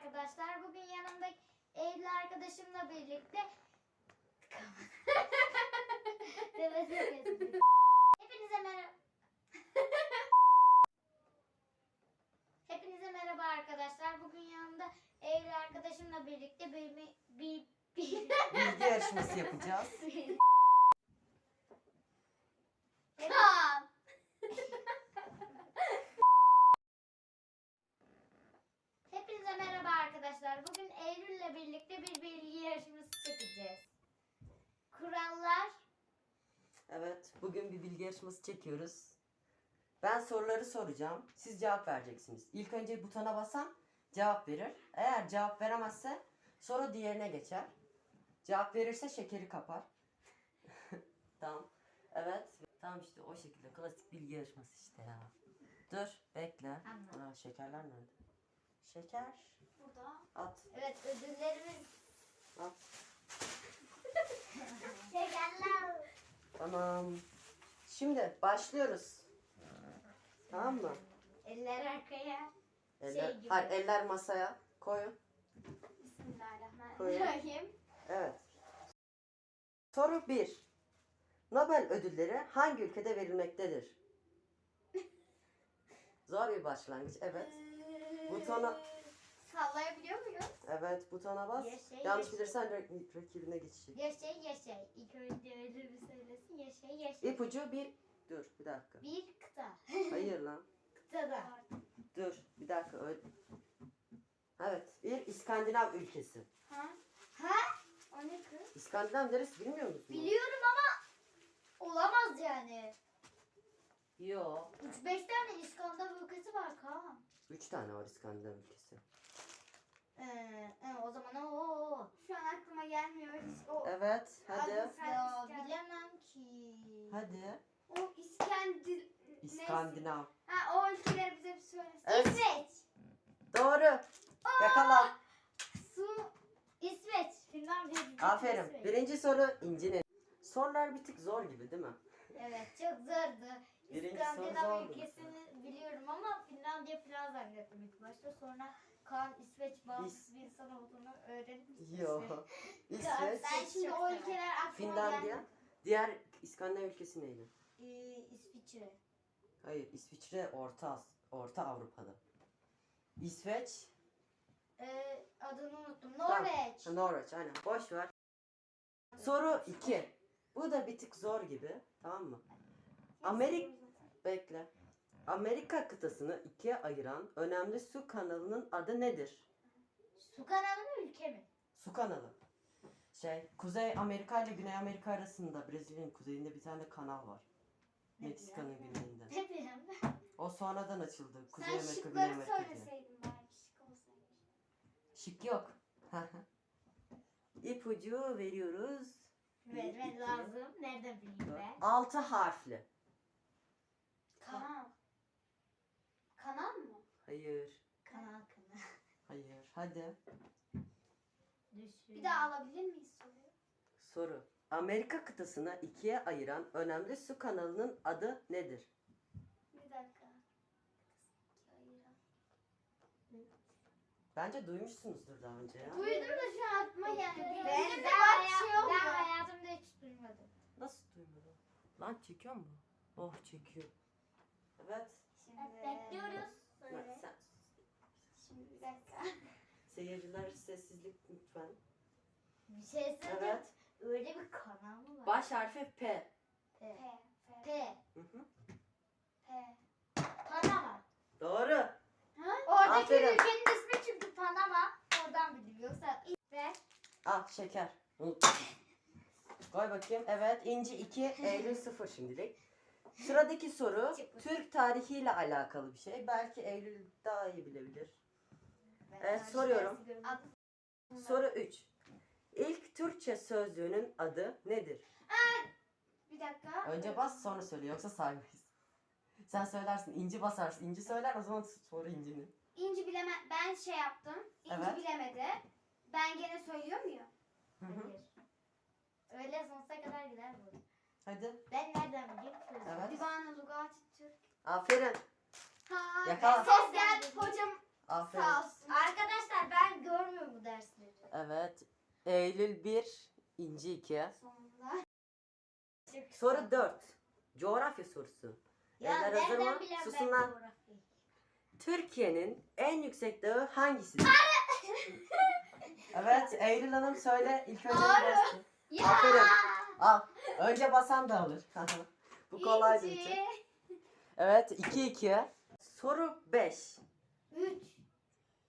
arkadaşlar. Bugün yanımda Eylül arkadaşımla birlikte. Hepinize merhaba. Hepinize merhaba arkadaşlar. Bugün yanımda Eylül arkadaşımla birlikte bir bir bir, Bilgi yarışması yapacağız. Hepinize merhaba arkadaşlar. Bugün Eylül'le birlikte bir bilgi yarışması çekeceğiz. Kurallar Evet, bugün bir bilgi yarışması çekiyoruz. Ben soruları soracağım. Siz cevap vereceksiniz. İlk önce butona basan cevap verir. Eğer cevap veremezse soru diğerine geçer. Cevap verirse şekeri kapar. tamam. Evet. Tamam işte o şekilde. Klasik bilgi yarışması işte ya. Dur, bekle. Anladım. Aa, şekerler nerede? Şeker. Burada. At. Evet ödüllerimiz At. şekerler. Tamam. Şimdi başlıyoruz. Tamam mı? Eller arkaya. Eller, Şey gibi. hayır, eller masaya koyun. Bismillahirrahmanirrahim. Evet. Soru 1. Nobel ödülleri hangi ülkede verilmektedir? Zor bir başlangıç. Evet. Butona Sallayabiliyor muyum? evet butona bas. Yaşa, Yanlış yaşa. bilirsen rak- rakibine geçecek. Yaşay yaşay. İlk önce öyle bir söylesin. Yaşay yaşay. İpucu bir dur bir dakika. Bir kıta. Hayır lan. Kıtada. Dur bir dakika. Öyle. Evet. Bir İskandinav ülkesi. Ha? Ha? O ne kız? İskandinav neresi bilmiyor musun? Biliyorum ama olamaz yani. Yo. 3-5 tane İskandinav ülkesi var Kaan. Üç tane var İskandinav ülkesi. Ee, e, o zaman o. Şu an aklıma gelmiyor hiç. O, Evet. Hadi. Ya İskandinav. bilemem ki. Hadi. o İskandil... İskandinav. Ha o ülkeleri bize bir söylesin. Evet. İsveç. Doğru. Yakala. Su. İsveç. Finlandiya. Aferin. İsveç. Birinci soru İnci'nin. Sorular bir tık zor gibi değil mi? Evet çok zordu. Birinci İskandinav zordu. ülkesini biliyorum ama Finlandiya falan zannettim ilk başta. Sonra Kaan İsveç bağımsız bir insan olduğunu öğrenip Yo. İsveç. Ben şimdi o ülkeler aklıma Finlandiya. gelmedi. Diğer İskandinav ülkesi neydi? Ee, İsviçre. Hayır. İsviçre Orta As- Orta Avrupa'da. İsveç. Ee, adını unuttum. Tamam. Norveç. Ha, Norveç aynen. Boş ver. Soru 2. Bu da bir tık zor gibi. Tamam mı? Amerik bekle. Amerika kıtasını ikiye ayıran önemli su kanalının adı nedir? Su kanalı mı ülke mi? Su kanalı. Şey, Kuzey Amerika ile Güney Amerika arasında Brezilya'nın kuzeyinde bir tane kanal var. Ne Meksika'nın güneyinde. Ne bileyim. O sonradan açıldı. Kuzey Sen Amerika, Güney şıkları Amerika diye. söyleseydin bari şık olsaydı. Şık yok. İpucu veriyoruz. Bir, Vermen iki, lazım. Nereden bileyim ben? Altı harfli. Kanal. Kanal mı? Hayır. Kanal kanal. Hayır. Hadi. Düşün. Bir daha alabilir miyiz soruyu? Soru. Amerika kıtasını ikiye ayıran önemli su kanalının adı nedir? Bir dakika. Ayıran. Bence duymuşsunuzdur daha önce ya. Duydum da şu an aklıma gelmedi. Ben, Ben, şey hayat- olmuyor. ben hayatımda hiç duymadım. Nasıl duymadın? Lan çekiyor mu? Oh çekiyor. Evet. Şimdi Bekliyoruz. Bak Söyle. sen, Şimdi bir dakika. seyirciler sessizlik lütfen. Bir şey söyleyeceğim. Evet. Öyle bir kanal mı var? Baş harfi P. P. P. P. P. Hı hı. P. Panama. Doğru. Ha? Oradaki Aferin. ülkenin ismi çünkü Panama. Oradan bildim. Yoksa Ver. Al şeker. Unuttum. Koy bakayım. Evet. İnci 2, Eylül 0 şimdilik. Sıradaki soru Çık. Türk tarihiyle alakalı bir şey. Belki Eylül daha iyi bilebilir. Evet, soruyorum. Soru 3. İlk Türkçe sözlüğünün adı nedir? Bir dakika. Önce bas sonra söyle yoksa saymayız. Sen söylersin. İnci basarsın. İnci söyler o zaman soru İnci'nin. İnci bileme ben şey yaptım. İnci Evet. bilemedi. Ben gene söylüyor muyum? Hı hı. Hayır. Öyle sonsuza kadar gider bu. Hadi. Ben nereden bileyim? Evet. Divane Lugati Türk. Aferin. Ha, Yakala. Sosyal hocam Aferin. sağ olsun. Arkadaşlar ben Eylül 1, İnci 2. Sonunda. Soru 4. Coğrafya sorusu. Ya Eller hazır nereden mı? bilen Susun ben lan. coğrafyayı? Türkiye'nin en yüksek dağı hangisidir? evet Eylül Hanım söyle. İlk önce bilirsin. Ya. Aferin. Al. Önce basan da alır. Bu kolay bir şey. Evet 2-2. Soru 5. Üç.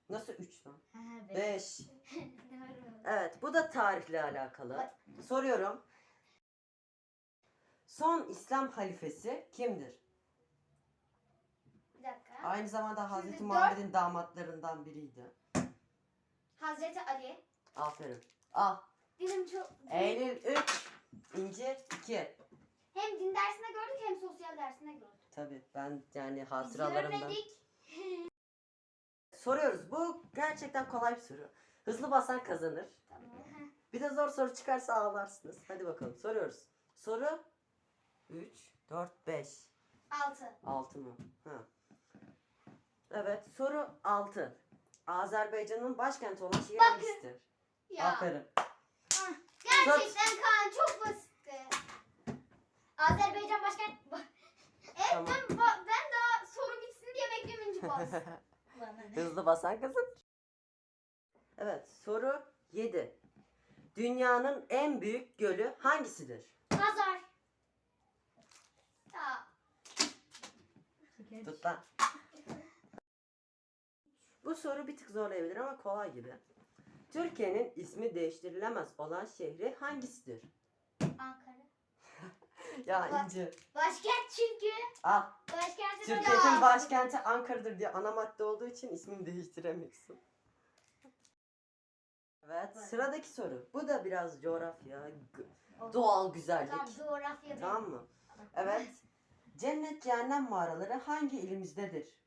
Nasıl 3 lan? Ha, beş. 5. Doğru. Evet bu da tarihle alakalı. Soruyorum. Son İslam halifesi kimdir? Bir dakika. Aynı zamanda Şimdi Hazreti dört- Muhammed'in damatlarından biriydi. Hazreti Ali. Aferin. Al. Dilim çok... Eylül 3, İnci 2. Hem din dersinde gördük hem sosyal dersinde gördük. Tabii ben yani hatıralarımdan. görmedik. Soruyoruz. Bu gerçekten kolay bir soru. Hızlı basan kazanır. Tamam. Bir de zor soru çıkarsa ağlarsınız. Hadi bakalım soruyoruz. Soru 3, 4, 5. Altı. 6 mı? Ha. Evet soru 6. Azerbaycan'ın başkenti olan şehir Bakın. hangisidir? Ya. Aferin. Gerçekten Kaan çok basitti. Azerbaycan başkent. Tamam. Ben, ba- ben daha soru bitsin diye bekliyorum İnci bas. Bana ne? Hızlı basan kazanır. Evet soru 7. Dünyanın en büyük gölü hangisidir? Pazar. Ya. Tut lan. Bu soru bir tık zorlayabilir ama kolay gibi. Türkiye'nin ismi değiştirilemez olan şehri hangisidir? Ankara. Ya Bak. İnci. Başkent çünkü. Al. Başkenti de Türkiye'nin başkenti Ankara'dır diye ana madde olduğu için ismini değiştiremiyorsun. Evet sıradaki soru. Bu da biraz coğrafya, g- doğal güzellik. Tamam coğrafya Tamam mı? Evet. Cennet cehennem mağaraları hangi ilimizdedir?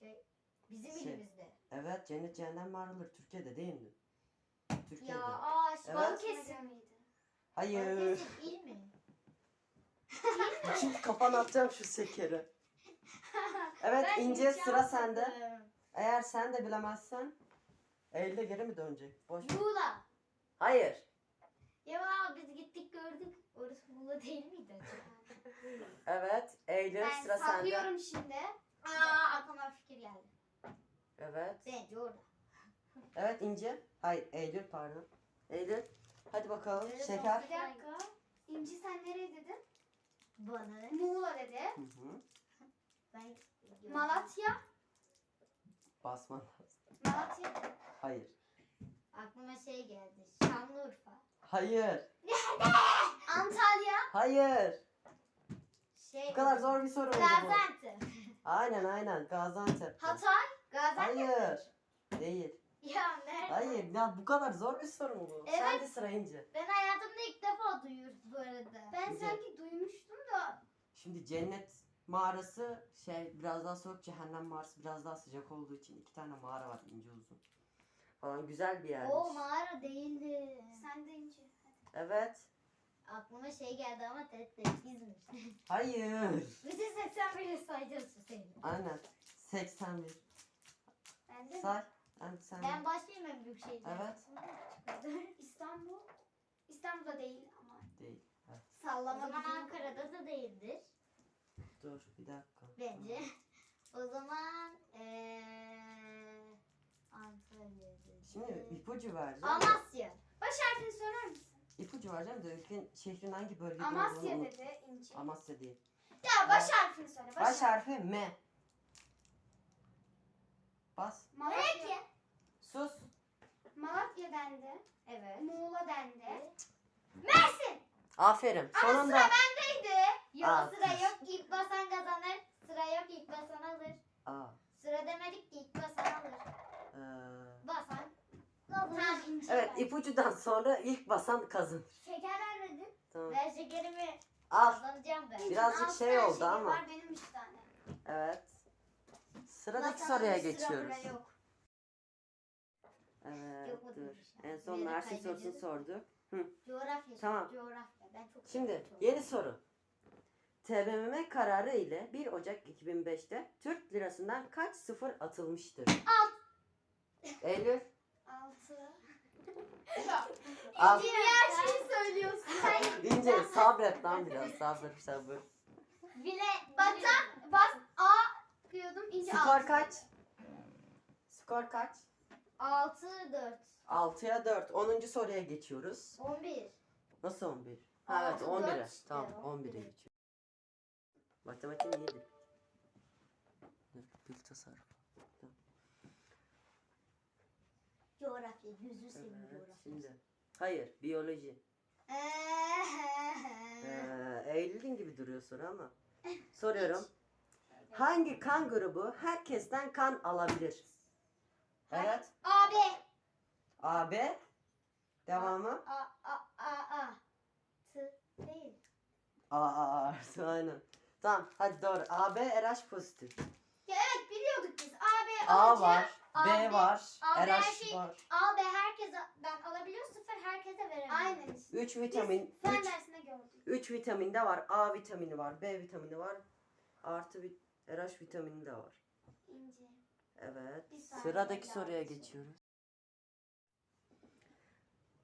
Şey, bizim Şey. ilimizde. Evet cennet cehennem mağaraları Türkiye'de değil mi? Türkiye'de. Ya ağaç, Evet. Balıkesir miydi? Hayır. Balıkesir il mi? Şimdi kafana atacağım şu şekeri. Evet Ben İnce hiç sıra sende. Yapmadım. Eğer sen de bilemezsen elde geri mi dönecek? Boş. ver. Muğla. Hayır. Ya biz gittik gördük. Orası Muğla değil miydi acaba? Evet Eylül Ben sıra sende. sallıyorum şimdi. Aa aklıma bir fikir geldi. Evet. Bence orada. Evet İnce. Hayır Eylül pardon. Eylül. Hadi bakalım Eylül şeker. Bir dakika. İnci sen nereye dedin? Bana ne? Muğla dedi. Hı hı. Ben Malatya. Basman lazım. Malatya. Hayır. Aklıma şey geldi. Şanlıurfa. Hayır. Antalya. Şey. Hayır. Bu kadar zor bir soru oldu bu. Gaziantep. Aynen aynen Gaziantep. Hatay. Gaziantep. Hayır. Değil. Ya nerede? Hayır ya bu kadar zor bir soru mu bu? Evet. Sen de sıra İnce. Ben hayatımda ilk defa duyuyorum bu arada. Ben Güzel. sanki duymuştum da. Şimdi cennet mağarası şey biraz daha soğuk cehennem mağarası biraz daha sıcak olduğu için iki tane mağara var ince uzun. Falan güzel bir yermiş. O mağara değildi. Sen de İnci. Evet. Aklıma şey geldi ama tet tekizmiş. Hayır. Bütün 81'i sayacağız Hüseyin. Aynen. 81. Ben de. Say. Ben sen. Ben başlayayım en büyük şeyden. Evet. İstanbul. İstanbul'da değil ama. Değil. Evet. O Sallama zaman Ankara'da da değildir. Dur bir dakika. Bence. O zaman eee Antalya'da. Şimdi ipucu vereceğim. Amasya. Baş harfini söyler misin? İpucu vereceğim de ülkenin şehrin hangi bölgede Amasya olduğunu unut. dedi İnci. Amasya değil. Ya baş harfini söyle. Baş, Baş harfi M. Bas. Malatya. Sus. Malatya dendi. Evet. Muğla dendi. Evet. Mersin. Aferin. Ama Sonunda. sıra bendeydi. Yok Aa, sıra kız. yok ilk basan kazanır. Sıra yok ilk basan alır. Aa, Sıra demedik ki ilk basan alır. ee, Basan Tamam. Evet ben. ipucudan sonra ilk basan kazanır. Şeker vermedin. Tamam. Ver şekerimi Al. kazanacağım ben. Birazcık Altı şey tane oldu şeker ama. Var, benim üç tane. Evet. Sıradaki Basan soruya sıra geçiyoruz. yok. Evet Yok dur. ya? En son Neyle Mersin sorusunu kaybediyoruz? sorduk. Coğrafya. Tamam. Coğrafya. Ben çok Şimdi yeni soru. TBMM kararı ile 1 Ocak 2005'te Türk lirasından kaç sıfır atılmıştır? Eylül Altı. Al. İnci her şeyi söylüyorsun. İnce sabret lan biraz sabır sabır. Bile Batan bas A kıyordum. İnci Skor alt. kaç? Skor kaç? 6 4 6'ya 4. 10. soruya geçiyoruz. 11. Nasıl 11? Ha evet Altı, 11'e. dört işte, Tamam 11'e. 11'e geçiyor. Matematiğin iyiydi. Dur, Bil tasarruf. Coğrafya. Evet, coğrafya. şimdi. Hayır, biyoloji. Ee, Eylül'ün gibi duruyor soru ama. Soruyorum. Hangi kan grubu herkesten kan alabilir? Evet. AB. AB. Devamı. A A A A. T değil. A A artı aynen. Tamam hadi doğru. AB RH pozitif. Evet biliyorduk biz. A, B, A alıcı. var. B AB, var. AB her RH şey- var. A B herkese ben alabiliyor sıfır herkese veremem. Aynen işte. 3 vitamin. Fen 3 dersinde gördük. 3 vitamin de var. A vitamini var. B vitamini var. Artı vit RH vitamini de var. İnci. Evet. Bir saniye Sıradaki daha soruya geçelim. geçiyoruz.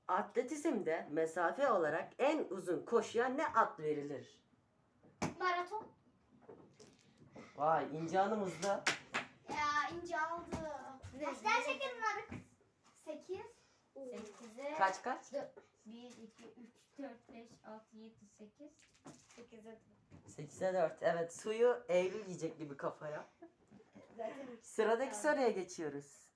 Atletizmde mesafe olarak en uzun koşuya ne ad verilir? Maraton. Vay İnci Hanım hızlı. Ya İnci aldı. Kaçtan şeker var? 8. 8'e Kaç kaç? 1 2 3 4 5 6 7 8 8'e 8'e 4. Evet suyu Eylül yiyecek gibi kafaya. Sıradaki soruya geçiyoruz.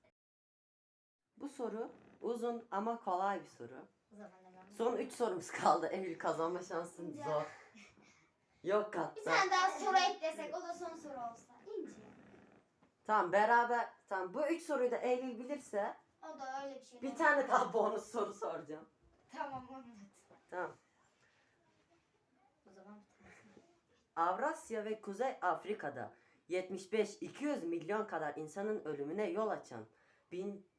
Bu soru uzun ama kolay bir soru. O zaman hemen. Son 3 sorumuz kaldı. Eylül kazanma şansın Ya. zor. Yok Bir hatta. tane daha soru eklesek o da son soru olsa. İnci. Tamam beraber. Tamam bu 3 soruyu da Eylül bilirse O da öyle bir şey. bir tane daha bonus soru soracağım. Tamam anlat. Tamam. O zaman bir tanesini. Avrasya ve Kuzey Afrika'da 75-200 milyon kadar insanın ölümüne yol açan 1000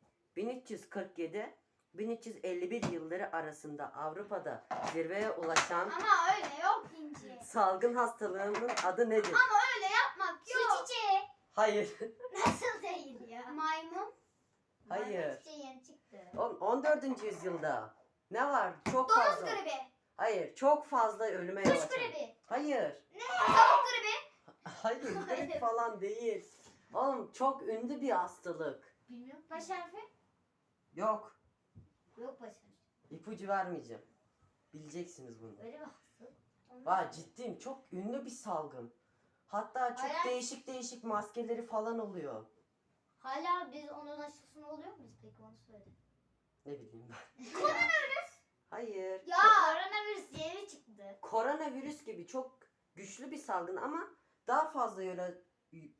1347-1351 yılları arasında Avrupa'da zirveye ulaşan Ama öyle yok İnci. salgın hastalığının adı nedir? Ama öyle yapmak yok. Su çiçeği. Hayır. Nasıl değil ya? Maymun. Hayır. Çiçeği yeni çıktı. On- 14. yüzyılda ne var? Çok Domuz fazla. gribi. Hayır, çok fazla ölüme yol Kuş gribi. Hayır. Tavuk gribi. Hayır, grip falan değil. Oğlum çok ünlü bir hastalık. Bilmiyorum. Baş harfi. Yok. Yok başarı. İpucu vermeyeceğim. Bileceksiniz bunu. Öyle hastalık. Vay ciddiyim çok ünlü bir salgın. Hatta çok Hayal- değişik değişik maskeleri falan oluyor. Hala biz onun aşısını oluyor muyuz peki onu söyle. Ne bileyim ben. Hayır. Ya. Koronavirüs yeni çıktı. Koronavirüs gibi çok güçlü bir salgın ama daha fazla yöre,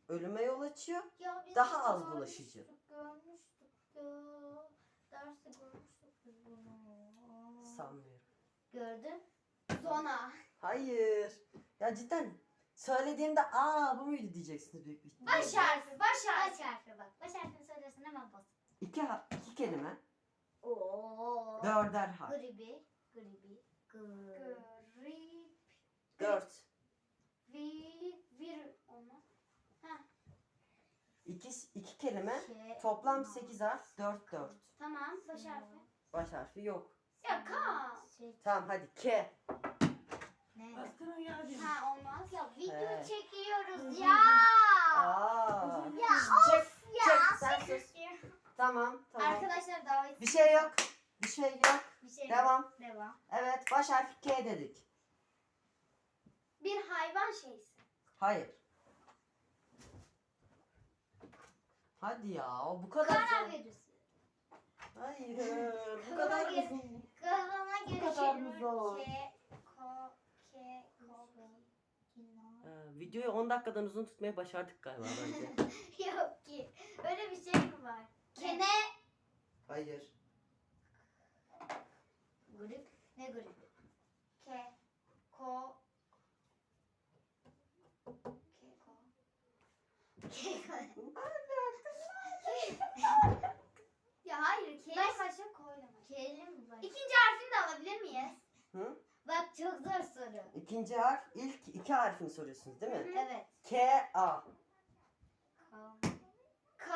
ölüme yol açıyor. ya biz Daha az görmüştük, bulaşıcı. Görmüştük ya. Derste görmüştük biz bunu. Sanmıyorum. Gördün? Zona. Hayır. Ya cidden söylediğimde aa bu muydu diyeceksiniz büyük bir ihtimalle. Baş harfi. Baş Baş harfi. harfi bak. Baş harfini söylersen hemen bas. İki, ha- iki kelime. Oo. Dörder harf. Gribi. Gribi. Gr. Grip. Dört. Vi. Vir. Olmaz. İki, iki kelime. Ke- Toplam sekiz harf. Dört dört. Tamam. Baş harfi. Baş harfi yok. Ya K. Şey, Tamam hadi K. ne? Ha olmaz. Ya video Evet. çekiyoruz Ya. ya. Aa. Ya Çek, ya. çek sen sus. Tamam tamam. Arkadaşlar davet. Bir şey yok. Bir şey yok. Bir şey Devam. Devam. Evet baş harfi K dedik. Bir hayvan şeysi. Hayır. Hadi ya o bu kadar zor. Koronavirüs. Hayır bu kadar uzun. Koronavirüs. kadar mı zor? Ko. K. Ko. Ee, videoyu 10 dakikadan uzun tutmayı başardık galiba bence. Yok ki. Öyle bir şey mi var? Kene. Hayır. Grip. Ne gribi? K. Ko. K. Ko. Ya hayır. K. Baş- Başa koyma. Kelim mi var? İkinci harfini de alabilir miyiz? Hı? Bak çok zor soru. İkinci harf ilk iki harfini soruyorsunuz değil mi? Evet. K A. Kam. K.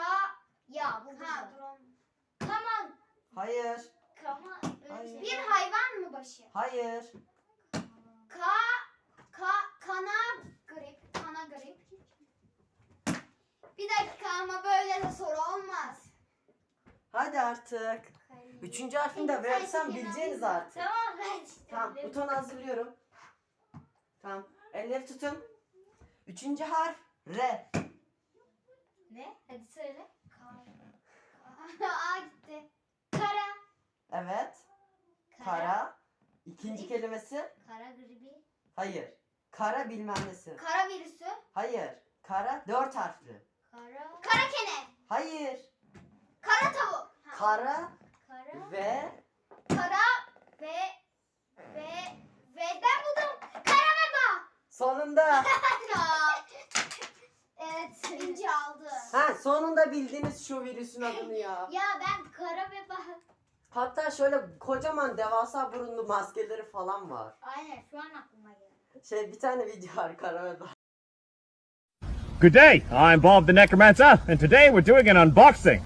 Ya bu Ha ha. dur oğlum. Kaman. Hayır. Bir hayvan mı başı? Hayır. Ka ka kana grip. Kana grip. Bir dakika ama böyle de soru olmaz. Hadi artık. Üçüncü harfini de versem bileceğiniz artık. Tamam ben işte. Tamam butonu hazırlıyorum. Tamam. Elleri tutun. Üçüncü harf R. Ne? Hadi söyle. Aa gitti. Kara. Evet. Kara. İkinci kelimesi. Kara gribi. Hayır. Kara bilmem nesi. Kara virüsü. Hayır. Kara dört harfli. Kara. Kara kene. Hayır. Kara tavuk. Ha. Kara. ve Kara ve ve ve ben buldum. Kara veba. sonunda. Ya. evet. İnci aldı. ha sonunda bildiniz şu virüsün adını ya. Ya ben kara veba. Hatta şöyle kocaman devasa burunlu maskeleri falan var. Aynen şu an aklıma geldi. Şey bir tane video var kara ve Good day, I'm Bob the Necromancer, and today we're doing an unboxing.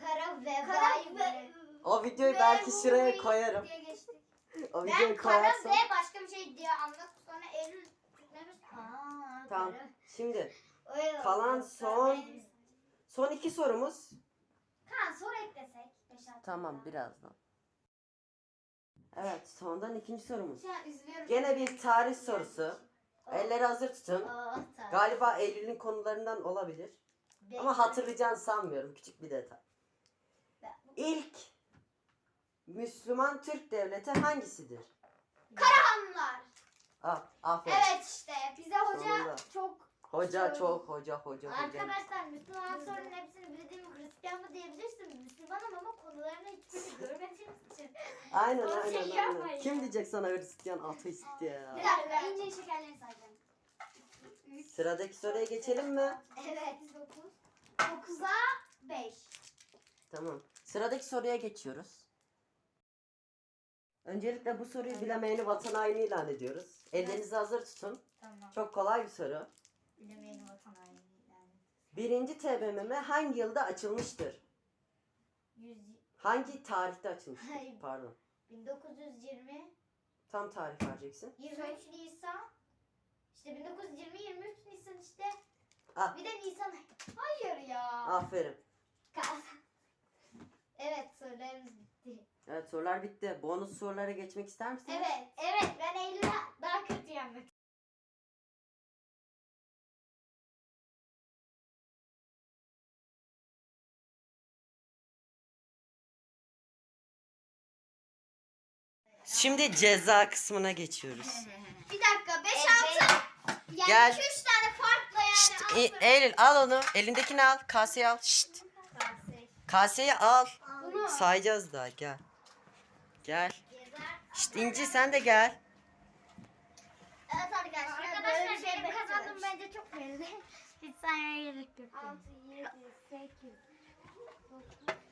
Kara veba. ve- O videoyu belki şuraya koyarım. O Ben videoyu kara koyarsam. ve başka bir şey diye anlatıp sonra Eylül Tamam. Şimdi Kalan son- son iki sorumuz. Kaan soru eklesek. Beş altı Tamam birazdan. Evet sondan ikinci sorumuz. Şu an üzülüyorum. Gene bir tarih sorusu. Elleri hazır tutun. Aa, tamam. Galiba Eylül'ün konularından olabilir. Ama hatırlayacağını sanmıyorum. Küçük bir detay. İlk Müslüman Türk devleti hangisidir? Karahanlılar. Ah, aferin. Evet işte bize hoca Sonunda. çok Hoca çok hoca hoca hoca. Arkadaşlar Müslüman sorunun hepsini bildiğim Hristiyan mı diyebilirsin. Müslümanım ama konularını hiçbirini görmediğim için. Aynen O şey aynen yapma aynen. ya. Kim diyecek sana Hristiyan ateist diye ya. bir dakika ince şekerlerini sayacağım. Sıradaki soruya geçelim mi? Evet. 9. 9'a 5. Tamam. Sıradaki soruya geçiyoruz. Öncelikle bu soruyu bilemeyeni vatan haini ilan ediyoruz. Ellerinizi hazır tutun. Tamam. Çok kolay bir soru. Bilemeyelim vatan haini yani. Birinci TBMM hangi yılda açılmıştır? 100, Hangi tarihte açılmıştır? Hayır. Pardon. 1920 Tam tarih vereceksin. 23 Nisan işte 1920 23 Nisan işte Ah. bir de Nisan hayır ya Aferin. evet sorularımız bitti Evet sorular bitti. Bonus sorulara geçmek ister misiniz? evet evet ben Eylül'e daha kötü yenmek Şimdi ceza kısmına geçiyoruz. Bir dakika 5 Evet. 6. Yani Gel. 2 3 tane farklı yani. Şşt, E- Eylül al onu. Elindekini al. Kaseyi al. Şşt. Kaseyi al. Bunu Sayacağız daha gel. Gel. Şşt İnci sen de gel. Evet arkadaşlar. böyle Arkadaşlar bir şey benim bekliyoruz. bence çok belli hiç saymaya gerek yok 6 7 8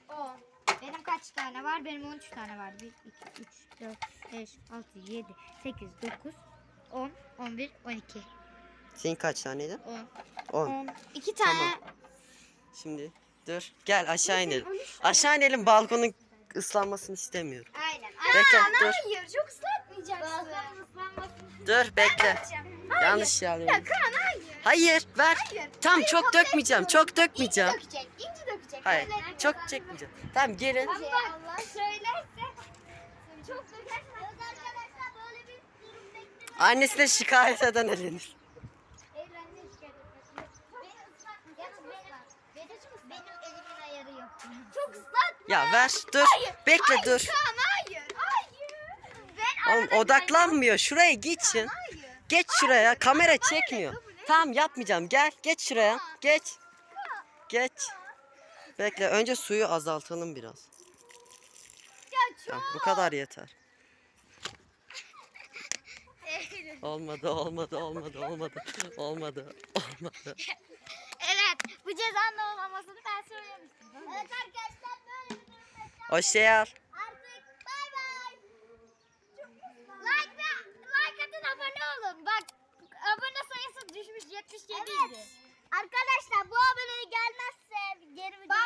10 benim kaç tane var benim 13 tane var 1 2 3 4 5 6 7 8 9 10 11 12 Senin kaç taneydi? 10 10. 10 2 tane Tamam. Şimdi dur gel aşağı inelim. Aşağı inelim balkonun ıslanmasını istemiyorum. aynen Bekle dur. Hayır çok ıslatmayacaksın. Dur bekle. Yanlış yer alıyorum. Kaan hayır. Hayır ver. Hayır. Tam çok dökmeyeceğim. Çok dökmeyeceğim. İnci dökecek. İnci dökecek. Hayır. Öyle. Çok çekmeyeceğim. Tamam gelin. Ama Allah söylerse çok dökersen Evet arkadaşlar böyle bir durum bekliyoruz. Annesine şikayet eden elenir. Evlenme şikayet etmesin. Beni ıslatmayacaksın. Benim, benim elimin ayarı yok. Çok ıslat. Ya ver dur. Bekle dur. Kaan hayır. Hayır. Ben Oğlum odaklanmıyor. Şuraya geçin. hayır. Geç şuraya. Kamera çekmiyor. Tamam yapmayacağım. Gel. Geç şuraya. Geç. Geç. Bekle. Önce suyu azaltalım biraz. Ya Tamam, bu kadar yeter. Olmadı, olmadı, olmadı, olmadı, olmadı, olmadı. Evet bu cezanın olmamasını ben söylemiştim Evet arkadaşlar böyle Hoşçakal. Artık. Like, like atın abone olun. Bak abone sayısı düşmüş Arkadaşlar bu abone gelmezse geri video